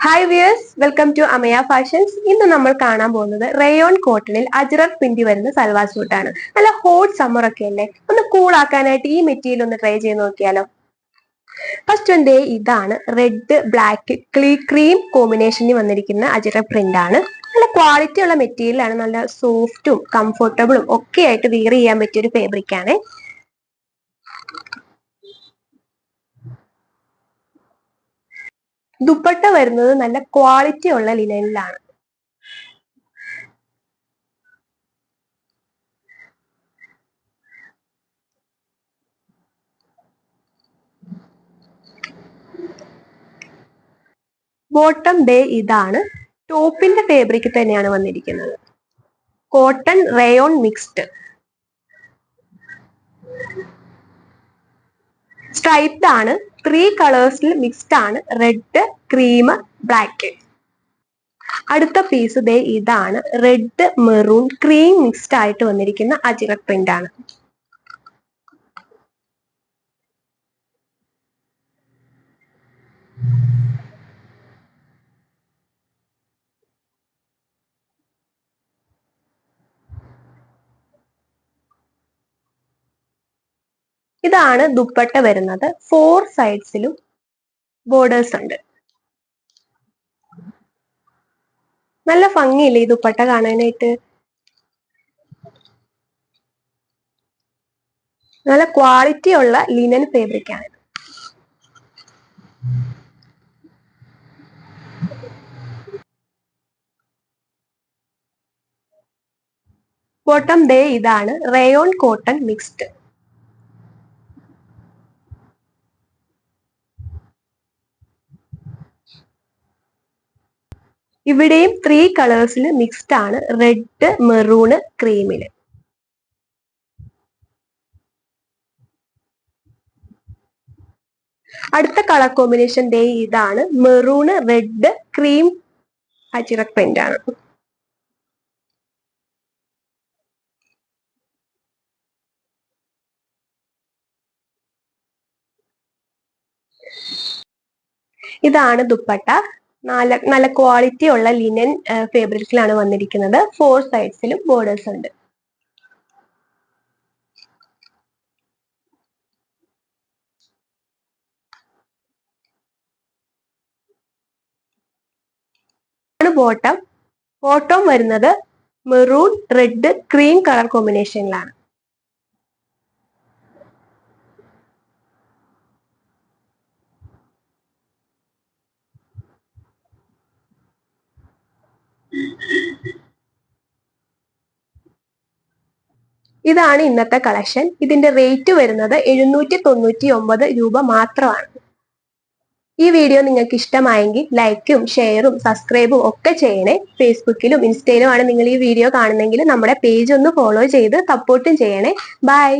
Hi viewers welcome to Amaya fashions ഇന്ന് നമ്മൾ കാണാൻ പോകുന്നത് റയോൺ കോട്ടണിൽ അജ്രർ പിന്തി വരുന്ന സൽവാർ സൂട്ടാണ് നല്ല ഹോട്ട് സമ്മർ ഒക്കെ അല്ലേ? ഒന്ന് കൂൾ ആക്കാനായിട്ട് ഈ മെറ്റീരിയൽ ഒന്ന് ട്രൈ ചെയ്ത് നോക്കിയാലോ. ഫസ്റ്റ് ഡേ ഇതാണ് റെഡ് ബ്ലാക്ക് ക്ലീ ക്രീം കോമ്പിനേഷനിൽ വന്നിരിക്കുന്ന അജ്രർ പ്രിന്റ് ആണ്. നല്ല ക്വാളിറ്റി ഉള്ള മെറ്റീരിയൽ ആണ്. നല്ല സോഫ്റ്റും കംഫർട്ടബിളും ഒക്കെ ആയിട്ട് വിയർ ചെയ്യാൻ പറ്റിയ ഒരു ഫേബ്രിക് ആണ്. ദുപ്പട്ട വരുന്നത് നല്ല ക്വാളിറ്റി ഉള്ള ലിനനിലാണ് ബോട്ടം ബേ ഇതാണ്. ടോപ്പിന്റെ ഫാബ്രിക് തന്നെയാണ് വന്നിരിക്കുന്നത്. കോട്ടൺ റയോൺ മിക്സ്ഡ് സ്ട്രൈപ്ഡ് ആണ്. ത്രീ കളേഴ്സിൽ മിക്സ്ഡ് ആണ്. റെഡ് ക്രീം ബ്ലാക്ക് അടുത്ത പീസ് ദേ ഇതാണ്. റെഡ് മെറൂൺ ക്രീം മിക്സ്ഡ് ആയിട്ട് വന്നിരിക്കുന്ന അജിറക് പ്രിന്റ് ആണ്. ഇതാണ് ദുപ്പട്ട വരുന്നത്. ഫോർ സൈഡ്സിലും ബോർഡേഴ്സ് ഉണ്ട്. നല്ല ഭംഗിയില്ലേ ഈ ദുപ്പട്ട കാണാനായിട്ട്? നല്ല ക്വാളിറ്റി ഉള്ള ലിനൻ ഫാബ്രിക് ആണ് ബോട്ടം ദേ ഇതാണ് റയോൺ കോട്ടൺ മിക്സ്ഡ് ഇവിടെയും ത്രീ കളേഴ്സിൽ മിക്സ്ഡ് ആണ് റെഡ് മെറൂണ് ക്രീമിൽ അടുത്ത കളർ കോമ്പിനേഷൻ ഡേ ഇതാണ് maroon red cream ajrakh pant ആണ്. ഇതാണ് ദുപ്പട്ട. നല്ല നല്ല ക്വാളിറ്റി ഉള്ള ലിനൻ ഫാബ്രിക്കിലാണ് വന്നിരിക്കുന്നത്. ഫോർ സൈഡ്സിലും ബോർഡേഴ്സ് ഉണ്ട്. ബോട്ടം ബോട്ടം വരുന്നത് മെറൂൺ റെഡ് ക്രീം കളർ കോമ്പിനേഷനിലാണ് ഇതാണ് ഇന്നത്തെ കളക്ഷൻ ഇതിന്റെ റേറ്റ് വരുന്നത് എഴുന്നൂറ്റി തൊണ്ണൂറ്റി ഒമ്പത് രൂപ മാത്രമാണ്. ഈ വീഡിയോ നിങ്ങൾക്ക് ഇഷ്ടമായെങ്കിൽ ലൈക്കും ഷെയറും സബ്സ്ക്രൈബും ഒക്കെ ചെയ്യണേ. ഫേസ്ബുക്കിലും ഇൻസ്റ്റയിലും ആണ് നിങ്ങൾ ഈ വീഡിയോ കാണുന്നെങ്കിൽ നമ്മുടെ പേജ് ഒന്ന് ഫോളോ ചെയ്ത് സപ്പോർട്ടും ചെയ്യണേ. ബൈ